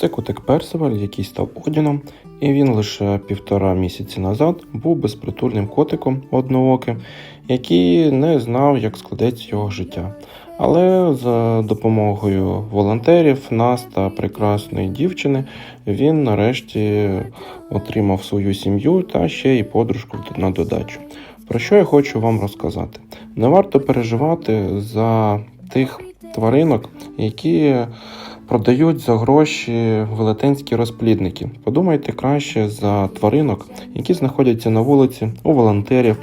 Це котик Персиваль, який став Одіном, і він лише півтора місяці назад був безпритульним котиком однооким, який не знав, як складеться його життя. Але за допомогою волонтерів, нас та прекрасної дівчини він нарешті отримав свою сім'ю та ще й подружку на додачу. Про що я хочу вам розказати? Не варто переживати за тих тваринок, які продають за гроші велетенські розплідники. Подумайте краще за тваринок, які знаходяться на вулиці у волонтерів,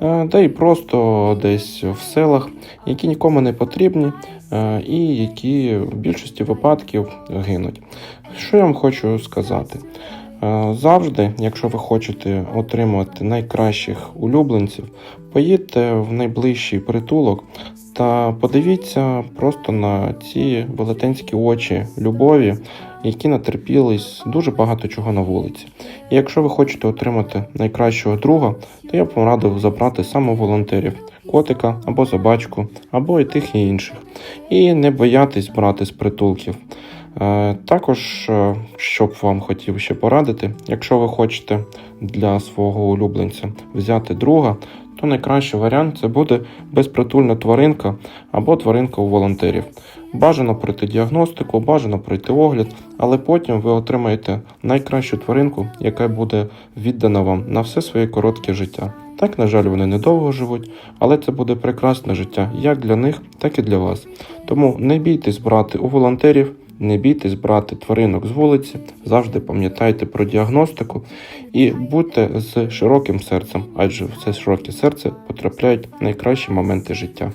де й просто десь в селах, які нікому не потрібні е, і які в більшості випадків гинуть. Що я вам хочу сказати? Е, Завжди, якщо ви хочете отримувати найкращих улюбленців, поїдьте в найближчий притулок та подивіться просто на ці велетенські очі любові, які натерпілись дуже багато чого на вулиці. І якщо ви хочете отримати найкращого друга, то я б вам радив забрати саме волонтерів котика або собачку, або і тих і інших. І не боятись брати з притулків. Е, Також, е, що б вам хотів ще порадити, якщо ви хочете для свого улюбленця взяти друга, то найкращий варіант це буде безпритульна тваринка або тваринка у волонтерів. Бажано пройти діагностику, бажано пройти огляд, але потім ви отримаєте найкращу тваринку, яка буде віддана вам на все своє коротке життя. Так, на жаль, вони недовго живуть, але це буде прекрасне життя як для них, так і для вас. Тому не бійтесь брати у волонтерів, не бійтесь брати тваринок з вулиці, завжди пам'ятайте про діагностику і будьте з широким серцем, адже в це широке серце потрапляють найкращі моменти життя.